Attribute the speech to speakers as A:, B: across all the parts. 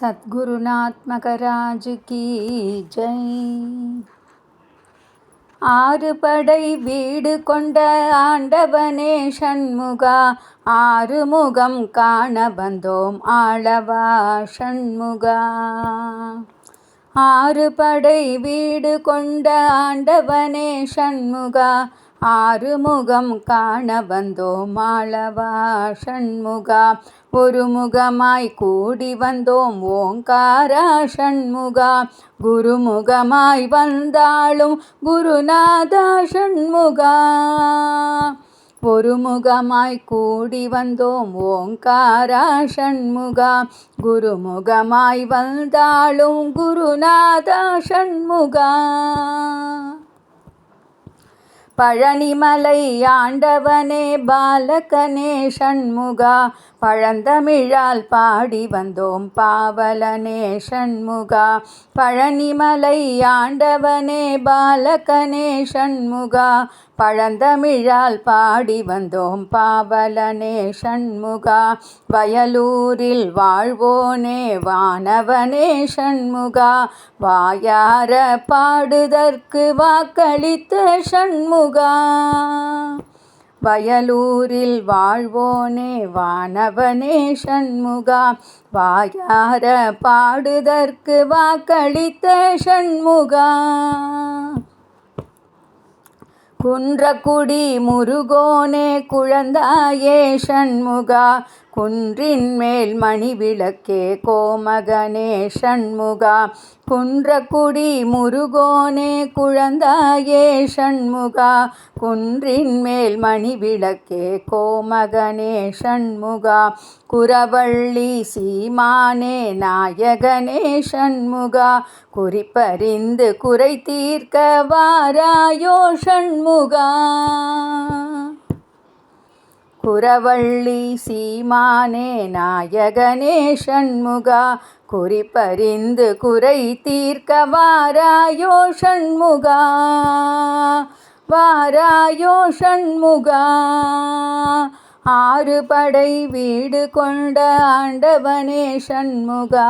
A: Satgurunath key. Jai. ஆறு படை வீடு கொண்ட ஆண்டவனே ஷண்முகா ஆறு முகம் காண வந்தோம் ஆளவா ஷண்முகா ஆறு படை வீடு கொண்ட ஆண்டவனே ஷண்முகா ஆறுமுகம் காண வந்தோம் ஆளவா ஷண்முகா ஒரு முகமாய் கூடி வந்தோம் ஓங்காரா ஷண்முகா குருமுகமாய் வந்தாலும் குருநாதா ஷண்முகா ஒருமுகமாய் கூடி வந்தோம் ஓங்காரா ஷண்முகா குருமுகமாய் வந்தாலும் குருநாதா ஷண்முகா பழனிமலை ஆண்டவனே பாலகனே ஷண்முகா பழந்தமிழால் பாடி வந்தோம் பாவலனே ஷண்முகா பழனிமலை ஆண்டவனே பாலகனே ஷண்முகா பழந்தமிழால் பாடி வந்தோம் பாவலனே ஷண்முகா வயலூரில் வாழ்வோனே வானவனே ஷண்முகா வாயார பாடுதற்கு வாக்களித்த ஷண்முகா வயலூரில் வாழ்வோனே வானவனே சண்முகா. வாயார பாடுதற்கு வாக்களித்த சண்முகா. குன்றக்குடி முருகோனே குழந்தாயே சண்முகா. குன்றின் மேல் மணி விளக்கே கோமகனே ஷண்முகா குன்றக்குடி முருகோனே குழந்தாயே ஷண்முகா குன்றின் மேல் மணி விளக்கே கோமகனே ஷண்முகா குரவள்ளி சீமானே நாயகனே ஷண்முகா குறிப்பறிந்து குறை தீர்க்க வாராயோ ஷண்முகா புறவள்ளி சீமானே நாயகனே ஷண்முகா குறிப்பறிந்து குறை தீர்க்க வாராயோ ஷண்முகா? வாராயோ ஷண்முகா? ஆறு படை வீடு கொண்ட ஆண்டவனே ஷண்முகா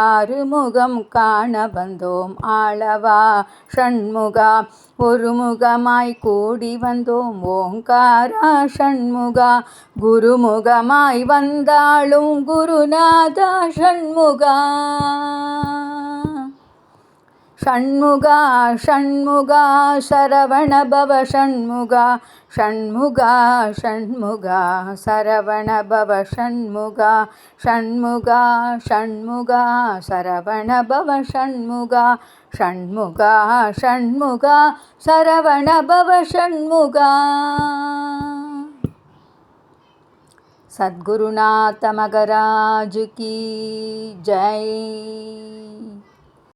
A: ஆறு முகம் காண வந்தோம் ஆளவா ஷண்முகா ஒரு முகமாய் கூடி வந்தோம் ஓங்காரா ஷண்முகா குருமுகமாய் வந்தாலும் குருநாதா ஷண்முகா षण्मुगा षण्मुगा शरवणभव षण्मुगा षण्मुगा षण्मुगा शरवण भव षण्मुगा षण्मुगा षण्मुगा शरवणभव षण्मुगा षण्मुगा षण्मुगा शरवण भव षण्मुगा। सद्गुरुनाथमगराजुकी जय।